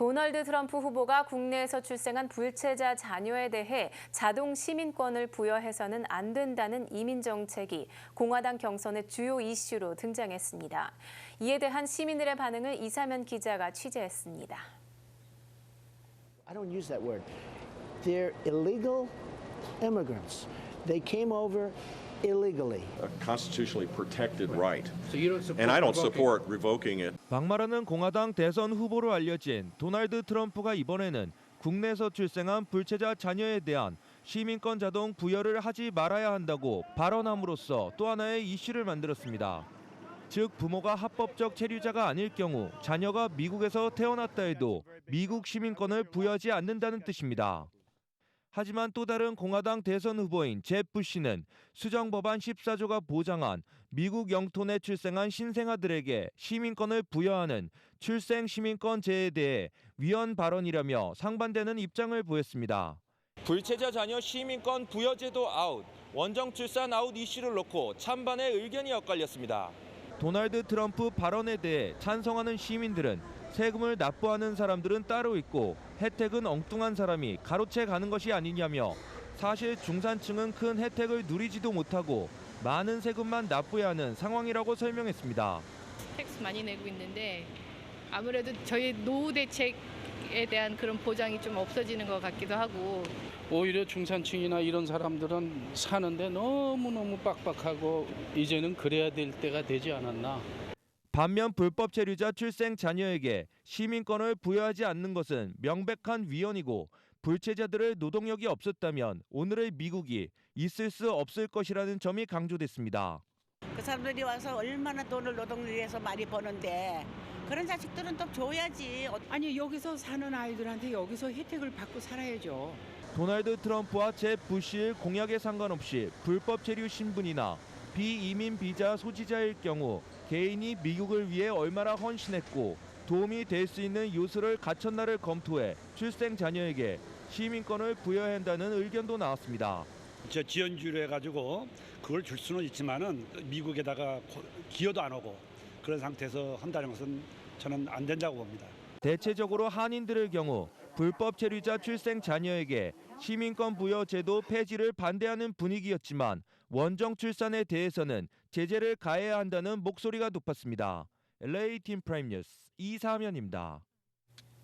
도널드 트럼프 후보가 국내에서 출생한 불체자 자녀에 대해 자동 시민권을 부여해서는 안 된다는 이민 정책이 공화당 경선의 주요 이슈로 등장했습니다. 이에 대한 시민들의 반응을 이사면 기자가 취재했습니다. I don't use that word. They're illegal immigrants. They came over illegally. a constitutionally protected right. So you don't support And I don't support revoking it. 막말하는 공화당 대선 후보로 알려진 도널드 트럼프가 이번에는 국내에서 출생한 불체자 자녀에 대한 시민권 자동 부여를 하지 말아야 한다고 발언함으로써 또 하나의 이슈를 만들었습니다. 즉 부모가 합법적 체류자가 아닐 경우 자녀가 미국에서 태어났다 해도 미국 시민권을 부여하지 않는다는 뜻입니다. 하지만 또 다른 공화당 대선 후보인 제 부시는 수정 법안 14조가 보장한 미국 영토 내 출생한 신생아들에게 시민권을 부여하는 출생 시민권 제에 대해 위헌 발언이라며 상반되는 입장을 보였습니다. 불체자 자녀 시민권 부여제도 아웃, 원정 출산 아웃 이슈를 놓고 찬반의 의견이 엇갈렸습니다. 도널드 트럼프 발언에 대해 찬성하는 시민들은 세금을 납부하는 사람들은 따로 있고 혜택은 엉뚱한 사람이 가로채 가는 것이 아니냐며 사실 중산층은 큰 혜택을 누리지도 못하고 많은 세금만 납부해야 하는 상황이라고 설명했습니다. 텍스 많이 내고 있는데 아무래도 저희 노후 대책 에 대한 그런 보장이 좀 없어지는 것 같기도 하고 오히려 중산층이나 이런 사람들은 사는데 너무너무 빡빡하고 이제는 그래야 될 때가 되지 않았나. 반면 불법 체류자 출생 자녀에게 시민권을 부여하지 않는 것은 명백한 위헌이고 불체자들의 노동력이 없었다면 오늘의 미국이 있을 수 없을 것이라는 점이 강조됐습니다. 그 사람들이 와서 얼마나 돈을 노동을 위해서 많이 버는데 그런 자식들은 또 줘야지. 어- 아니 여기서 사는 아이들한테 여기서 혜택을 받고 살아야죠. 도널드 트럼프와 제 부시의 공약에 상관없이 불법 체류 신분이나 비이민 비자 소지자일 경우 개인이 미국을 위해 얼마나 헌신했고 도움이 될 수 있는 요소를 갖췄나를 검토해 출생 자녀에게 시민권을 부여해야 한다는 의견도 나왔습니다. 저 지연주로 해가지고 그걸 줄 수는 있지만은 미국에다가 고- 기여도 안 오고 그런 상태에서 한다는 것은 저는 안 된다고 봅니다. 대체적으로 한인들의 경우 불법 체류자 출생 자녀에게 시민권 부여 제도 폐지를 반대하는 분위기였지만 원정 출산에 대해서는 제재를 가해야 한다는 목소리가 높았습니다. LA 팀 프라임 뉴스 이사면입니다.